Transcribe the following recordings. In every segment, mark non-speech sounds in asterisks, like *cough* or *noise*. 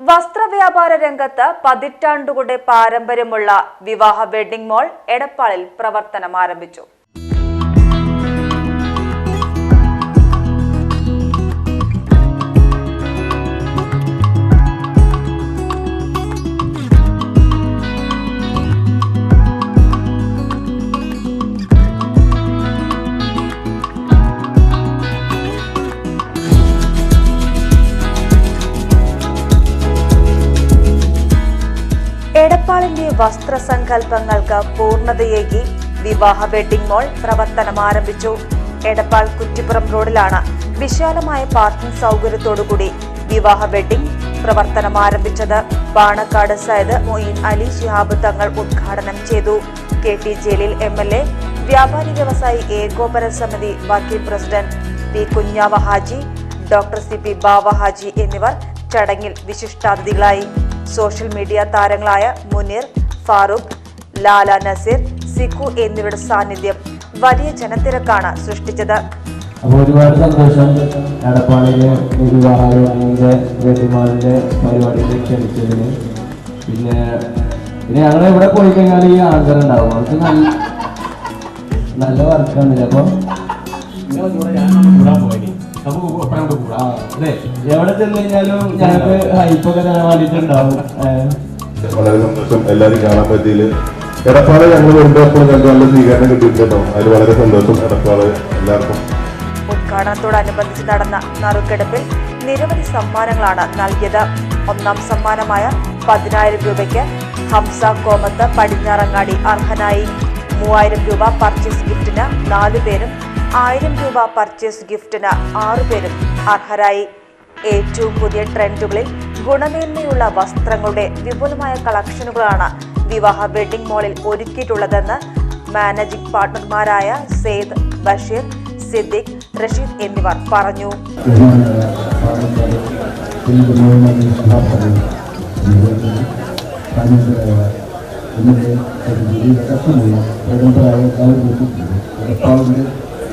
വസ്ത്രവ്യാപാര രംഗത്ത് പതിറ്റാണ്ടുകളുടെ പാരമ്പര്യമുള്ള വിവാഹ വെഡിംഗ് മോൾ എടപ്പാളിൽ പ്രവർത്തനം ആരംഭിച്ചു വസ്ത്രസങ്കല്പങ്ങൾക്ക് പൂർണതയേകി വിവാഹ വെഡിംഗ് മോൾ പ്രവർത്തനം ആരംഭിച്ചു. എടപ്പാൾ കുറ്റിപ്പുറം റോഡിലാണ് വിശാലമായ പാർക്കിംഗ് സൗകര്യത്തോടുകൂടി വിവാഹ വെഡിംഗ് പ്രവർത്തനം ആരംഭിച്ചത്. പാണക്കാട് സയ്യിദ് മൊയ്ൻ അലി ശിഹാബ് തങ്ങൾ ഉദ്ഘാടനം ചെയ്തു. K T Jaleel M L A വ്യാപാരി വ്യവസായി ഏകോപന സമിതി working president P Kunjava Haji doctor C P Bava Haji എന്നിവർ ചടങ്ങിൽ വിശിഷ്ടാതിഥികളായി. സോഷ്യൽ മീഡിയ താരങ്ങളായ മുനീർ ഫാറൂഖ് ലാല നസീർ സിഖു എന്നിവരുടെ സാന്നിധ്യം വലിയ ജനത്തിരക്കാണ് സൃഷ്ടിച്ചത്. അപ്പോൾ ഒരുപാട് സന്തോഷം എടപ്പാളിലെ വിവാഹത്തിന്റെ വെഡിമാളിന്റെ പരിപാടിയിൽ ക്ഷണിച്ചതിന്. പിന്നെ പിന്നെ ഞങ്ങൾ ഇവിടെ പോയി കഴിഞ്ഞാൽ ഈ ആങ്കർ ഉണ്ടാവും. അവർക്ക് നല്ല നല്ല വർക്കാണ് അപ്പൊ എവിടെ ചെന്ന് കഴിഞ്ഞാലും ഞങ്ങൾക്ക് ഹൈപ്പൊക്കെ തരാൻ *laughs* വളരെ സന്തോഷം. എല്ലാവരും കാണാൻ പറ്റിയില്ല എടപ്പാൾ ഞങ്ങൾ വരുമ്പോൾ എപ്പോഴും ഞങ്ങൾക്ക് നല്ല സ്വീകരണം കിട്ടിയിട്ടുണ്ടോ അതിൽ വളരെ സന്തോഷം. എടപ്പാൾ എല്ലാവർക്കും. ഉദ്ഘാടനത്തോടനുബന്ധിച്ച് നടന്ന നറുക്കെടുപ്പിൽ നിരവധി സമ്മാനങ്ങളാണ് നൽകിയത്. ഒന്നാം സമ്മാനമായ പതിനായിരം രൂപയ്ക്ക് ഹംസ കോമത്ത് പടിഞ്ഞാറങ്ങാടി അർഹനായി. മൂവായിരം രൂപ പർച്ചേസ് ഗിഫ്റ്റിന് നാലു പേരും ആയിരം രൂപ പർച്ചേസ് ഗിഫ്റ്റിന് ആറുപേരും അർഹരായി. ഏറ്റവും പുതിയ ട്രെൻഡുകളിൽ ഗുണമേന്മയുള്ള വസ്ത്രങ്ങളുടെ വിപുലമായ കളക്ഷനുകളാണ് വിവാഹ വെഡിംഗ് മോളിൽ ഒരുക്കിയിട്ടുള്ളതെന്ന് മാനേജിംഗ് പാർട്ട്ണർമാരായ സെയ്ദ് ബഷീർ സിദ്ദിഖ് റഷീദ് എന്നിവർ പറഞ്ഞു.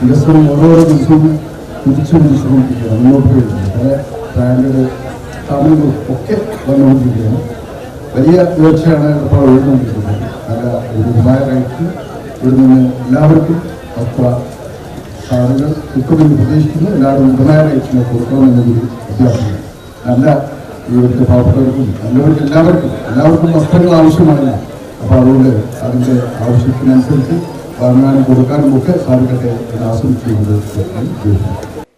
ദിവസവും ഓരോരോ ദിവസവും കുതിച്ചുകൊണ്ടിരിച്ചുകൊണ്ടിരിക്കുകയാണ് മുന്നോട്ട് വരുന്നത് പല ബ്രാൻഡുകൾ സ്ഥാപനങ്ങളും ഒക്കെ വന്നുകൊണ്ടിരിക്കുകയാണ്. വലിയ ഉയർച്ചയാണ് ഇപ്പോൾ ഉയർന്നുകൊണ്ടിരിക്കുന്നത്. നല്ല ഒരു നിന്ന് എല്ലാവർക്കും വസ്ത്ര സാധനങ്ങൾ കിട്ടുമെന്ന് പ്രതീക്ഷിക്കുന്നു. എല്ലാവരും മിതമായ റേറ്റിന് കൊടുക്കണമെന്നൊരു അഭ്യർത്ഥന നല്ല ഇവിടുത്തെ പാവപ്പെട്ടവർക്കും നല്ലവർക്ക് എല്ലാവർക്കും എല്ലാവർക്കും വസ്ത്രങ്ങൾ ആവശ്യമാണ് അപ്പോൾ അതുകൊണ്ട് അതിന്റെ ആവശ്യത്തിനനുസരിച്ച് വാങ്ങാനും കൊടുക്കാൻ ഒക്കെ സാധിക്കട്ടെ എന്ന് ഞാൻ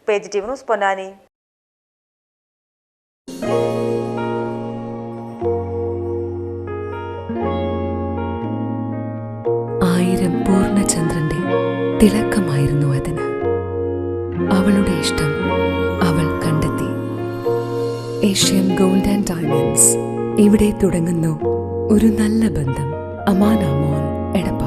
പേജ് ടി ന്യൂസ് പൊന്നാനി. ആയിരം പൂർണചന്ദ്രന്റെ തിളക്കമായിരുന്നു അതിന്. അവളുടെ ഇഷ്ടം അവൾ കണ്ടെത്തി. Asian gold and diamonds. ഇവിടെ തുടങ്ങുന്നു ഒരു നല്ല ബന്ധം. അമാനാമോൻ എടപ്പാൾ.